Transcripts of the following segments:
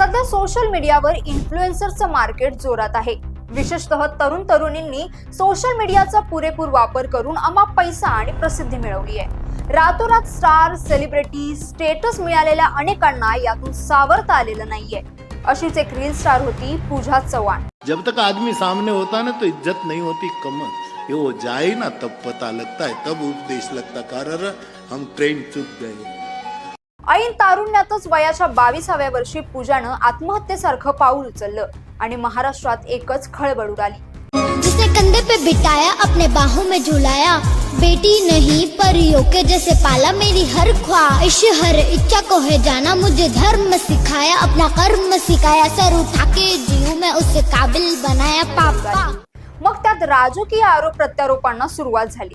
सध्या सोशल मीडियावर इन्फ्लुएन्सरचं मार्केट जोरात आहे. विशेषतः तरुण तरुणींनी सोशल मीडियाचा पुरेपूर वापर करून अमाप पैसा आणि प्रसिद्धी मिळवली आहे. रातोरात स्टार सेलिब्रिटी स्टेटस मिळालेल्या अनेकांना यातून सावरता आलेलं नाहीये. अशीच एक रील स्टार होती पूजा चव्हाण. जब तक आदमी सामने होता ना तो इज्जत नहीं होती कमल ये वो जाए ना तब पता लगता है तब उपदेश लगता कारण हम ट्रेन चुक गए ऐन तारुण्यातच वयाच्या बावीसाव्या वर्षी पूजानं आत्महत्येसारखं पाऊल उचललं आणि महाराष्ट्रात एकच खळबळ उडाली. जिसे कंधे पे बिठाया अपने बाहों में झुलाया बेटी नहीं परियों के जैसे पाला मेरी हर ख्वाहिश हर इच्छा को है जाना मुझे धर्म सिखाया अपना कर्म सिखाया सर उठा के जीव में उसे काबिल बनाया पापा। मग त्यात राजकीय आरोप प्रत्यारोपांना सुरुवात झाली.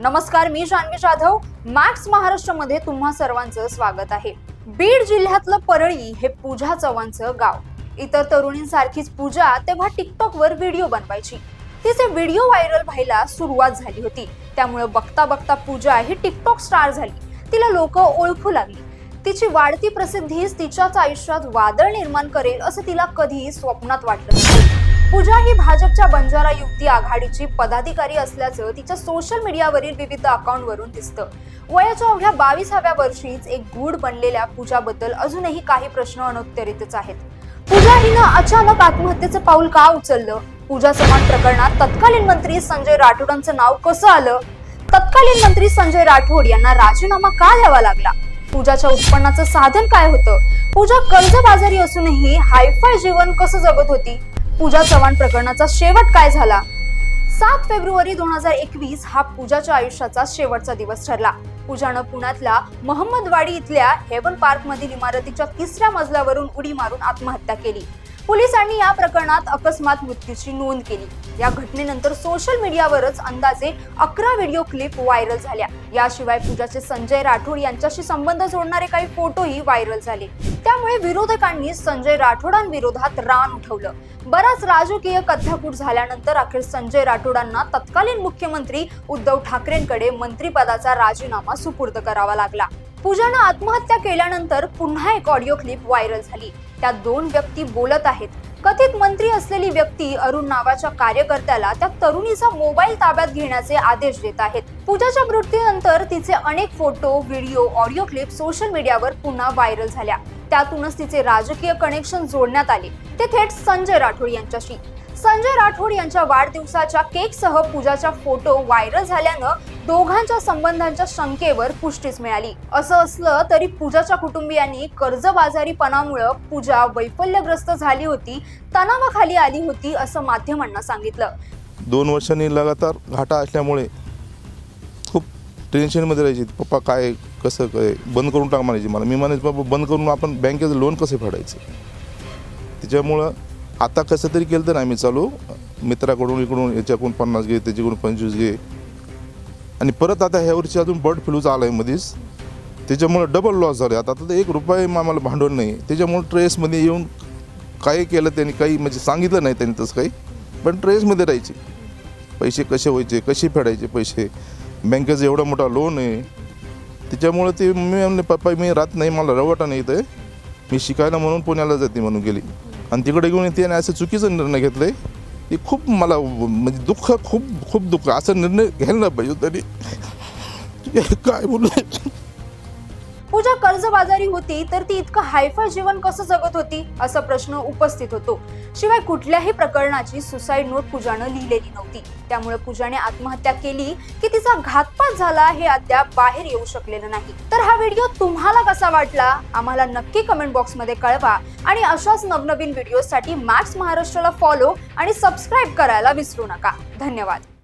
नमस्कार मी जान्हवी जाधव. मॅक्स महाराष्ट्रामध्ये तुम्हा सर्वांचं स्वागत आहे. बीड जिल्ह्यातलं परळी हे पूजा चव्हाणचं गाव. इतर तरुणींसारखीच पूजा तेव्हा टिकटॉकवर व्हिडिओ बनवायची. तिचे व्हिडिओ व्हायरल व्हायला सुरुवात झाली होती. त्यामुळे बघता बघता पूजा ही टिकटॉक स्टार झाली. तिला लोक ओळखू लागली. तिची वाढती प्रसिद्धीच तिच्याच आयुष्यात वादळ निर्माण करेल असं तिला कधी स्वप्नात वाटलं पूजा ही भाजपच्या बंजारा युक्ती आघाडीची पदाधिकारी असल्याचं तिच्या सोशल मीडियावरील विविध अकाउंटवरून दिसतं. वयाच्या अवघ्या बावीसाव्या वर्षीच एक गूढ बनलेल्या पूजाबद्दल अजूनही काही प्रश्न अनुत्तरितच आहेत. पूजा हिनं अचानक आत्महत्येचं पाऊल का उचललं? पूजा समान प्रकरणात तत्कालीन मंत्री संजय राठोडांचं नाव कसं आलं? तत्कालीन मंत्री संजय राठोड यांना राजीनामा का द्यावा लागला? पूजाच्या उत्पन्नाचं साधन काय होतं? पूजा कर्जबाजारी असूनही हायफाय जीवन कसं जगत होती? पूजा चव्हाण प्रकरणाचा शेवट काय झाला? सात फेब्रुवारी दोन हजार एकवीस हा पूजाच्या आयुष्याचा शेवटचा दिवस ठरला. पूजानं पुण्यातल्या महम्मदवाडी इथल्या हेवन पार्क मधील इमारतीच्या तिसऱ्या मजल्यावरून उडी मारून आत्महत्या केली. पोलिसांनी या प्रकरणात अकस्मात मृत्यूची नोंद केली. या घटनेनंतर सोशल मीडियावरच अंदाजे अकरा व्हिडिओ क्लिप व्हायरल झाल्या. याशिवाय पूजाचे संजय राठोड यांच्याशी संबंध जोडणारे काही फोटोही व्हायरल झाले. त्यामुळे विरोधकांनी संजय राठोडांविरोधात रान उठवलं. बराच राजकीय कथ्याकूट झाल्यानंतर अखेर संजय राठोडांना तत्कालीन मुख्यमंत्री उद्धव ठाकरेंकडे मंत्रिपदाचा राजीनामा सुपूर्द करावा लागला. पूजानं आत्महत्या केल्यानंतर पुन्हा एक ऑडिओ क्लिप व्हायरल झाली. त्यात दोन व्यक्ती बोलत आहेत. कथित मंत्री असलेली व्यक्ती अरुण नावाच्या कार्यकर्त्याला त्या तरुणीचा मोबाईल ताब्यात घेण्याचे आदेश देत आहेत. पूजाच्या मृत्यूनंतर तिचे अनेक photo video audio clip social मीडियावर पुन्हा व्हायरल झाल्या. त्यातूनच तिचे राजकीय कनेक्शन जोडण्यात आले. ते थेट संजय राठोड यांच्याशी. संजय राठोड यांच्या वाढदिवसाच्या केकसह पूजाचा फोटो व्हायरल झाल्यानं दोघांच्या संबंधांच्या शंकेवर पुष्टीच मिळाली. असं असलं तरी पूजाच्या कुटुंबियांनी कर्जबाजारीपणामुळं पूजा वैफल्यग्रस्त झाली होती तणावाखाली आली होती असं माध्यमांना सांगितलं. दोन वर्षांनी लगातार घाटा असल्यामुळे खूप टेन्शनमध्ये राहायची. पप्पा काय कसं काय बंद करून टाक म्हणायची मला. मी म्हणायचं बाबा बंद करून आपण बँकेचं लोन कसे फेडायचं? त्याच्यामुळं आता कसं तरी केलं तर आम्ही चालू. मित्राकडून इकडून याच्याकडून पन्नास घे त्याच्याकडून पंचवीस घे. आणि परत आता ह्या वर्षी अजून बर्ड फ्लूचा आला आहे मध्येच त्याच्यामुळं डबल लॉस झाले. आता आता तर एक रुपये आम्हाला भांडवल नाही. त्याच्यामुळं ट्रेसमध्ये येऊन काही केलं त्यांनी काही म्हणजे सांगितलं नाही त्यांनी तसं काही. पण ट्रेसमध्ये राहायचे. पैसे कसे व्हायचे कसे फेडायचे पैसे? बँकेचं एवढा मोठा लोन आहे. त्याच्यामुळं ते मी पप्पा मी राहत नाही. मला रवटा नाही इथं. मी शिकायला म्हणून पुण्याला जाते म्हणून गेली. आणि तिकडे घेऊन येते आणि असं चुकीचं निर्णय घेतलं आहे ते खूप मला म्हणजे दुःख खूप खूप दुःख. असा निर्णय घ्यायला पाहिजे तरी काय बोलू? पूजा कर्जबाजारी होती तर ती इतकं हायफाय जीवन कसं जगत होती असा प्रश्न उपस्थित होतो. शिवाय कुठल्याही प्रकरणाची सुसाईड नोट पूजानं लिहिलेली नव्हती. त्यामुळे पूजाने आत्महत्या केली की तिचा घातपात झाला हे अद्याप बाहेर येऊ शकलेलं नाही. तर हा व्हिडिओ तुम्हाला कसा वाटला? आम्हाला नक्की कमेंट बॉक्समध्ये कळवा आणि अशाच नवनवीन व्हिडिओसाठी मॅक्स महाराष्ट्राला फॉलो आणि सबस्क्राईब करायला विसरू नका. धन्यवाद.